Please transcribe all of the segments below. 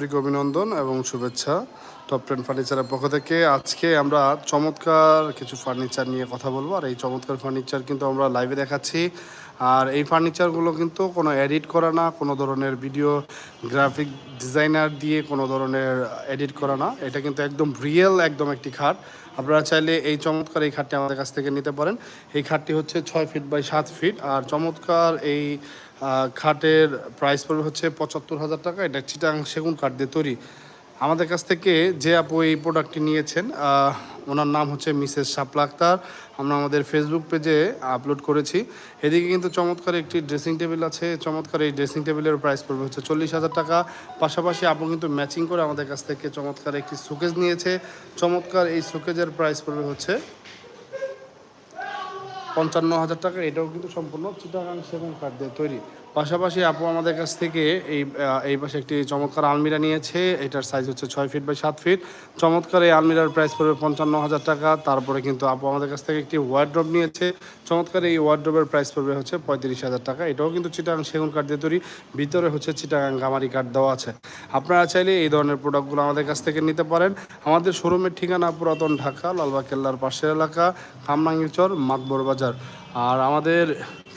আন্তরিক অভিনন্দন এবং শুভেচ্ছা টপ টেন ফার্নিচারের পক্ষ থেকে। আজকে আমরা চমৎকার কিছু ফার্নিচার নিয়ে কথা বলব, আর এই চমৎকার ফার্নিচার কিন্তু আমরা লাইভে দেখাচ্ছি। আর এই ফার্নিচারগুলো কিন্তু কোনো এডিট করা না, কোনো ধরনের ভিডিও গ্রাফিক ডিজাইনার দিয়ে কোনো ধরনের এডিট করা না। এটা কিন্তু একদম রিয়েল একদম একটি খাট। আপনারা চাইলে এই চমৎকার এই খাটটি আমাদের কাছ থেকে নিতে পারেন। এই খাটটি হচ্ছে ছয় ফিট বাই সাত ফিট আর চমৎকার এই খাটের প্রাইস পড়বে হচ্ছে পঁচাত্তর হাজার টাকা। এটা চিটাং সেগুন কাঠ দিয়ে তৈরি। আমাদের কাছ থেকে যে আপু এই প্রোডাক্টটি নিয়েছেন ওনার নাম হচ্ছে মিসেস শাপলা আক্তার। আমরা আমাদের ফেসবুক পেজে আপলোড করেছি। এদিকে কিন্তু চমৎকার একটি ড্রেসিং টেবিল আছে। চমৎকার এই ড্রেসিং টেবিলের প্রাইস পড়বে হচ্ছে চল্লিশ হাজার টাকা। পাশাপাশি আপু কিন্তু ম্যাচিং করে আমাদের কাছ থেকে চমৎকার একটি শোকেজ নিয়েছে। চমৎকার এই শোকেজের প্রাইস পড়বে হচ্ছে পঞ্চান্ন হাজার টাকা এটাও কিন্তু সম্পূর্ণ চিটাগাং সেগুন কাঠ দিয়ে তৈরি। পাশাপাশি আপু আমাদের কাছ থেকে এই এই পাশে একটি চমৎকার আলমিরা নিয়েছে। এটার সাইজ হচ্ছে ছয় ফিট বাই সাত ফিট চমৎকার এই আলমিরার প্রাইস পড়বে পঞ্চান্ন হাজার টাকা। তারপরে কিন্তু আপু আমাদের কাছ থেকে একটি ওয়ার্ড্রপ নিয়েছে। চমৎকার এই ওয়ার্ড্রপের প্রাইস পড়বে হচ্ছে পঁয়ত্রিশ হাজার টাকা। এটাও কিন্তু চিটাগাং সেগুন কাঠ দিয়ে তৈরি। ভিতরে হচ্ছে চিটাগাং গামারি কাঠ দেওয়া আছে। আপনারা চাইলে এই ধরনের প্রোডাক্টগুলো আমাদের কাছ থেকে নিতে পারেন। আমাদের শোরুমের ঠিকানা পুরাতন ঢাকা, লালবাগ কেল্লার পাশের এলাকা খামনাঙ্গিচর মাতবর বাজার। আর আমাদের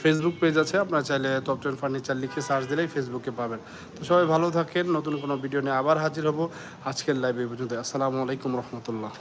ফেসবুক পেজ আছে, আপনারা চাইলে টপ টেন ফার্নিচার লিখে সার্চ দিলেই ফেসবুকে পাবেন। তো সবাই ভালো থাকেন, নতুন কোনো ভিডিও নিয়ে আবার হাজির হব। আজকের লাইভে পর্যন্ত আসসালামু আলাইকুম রহমতুল্লাহ।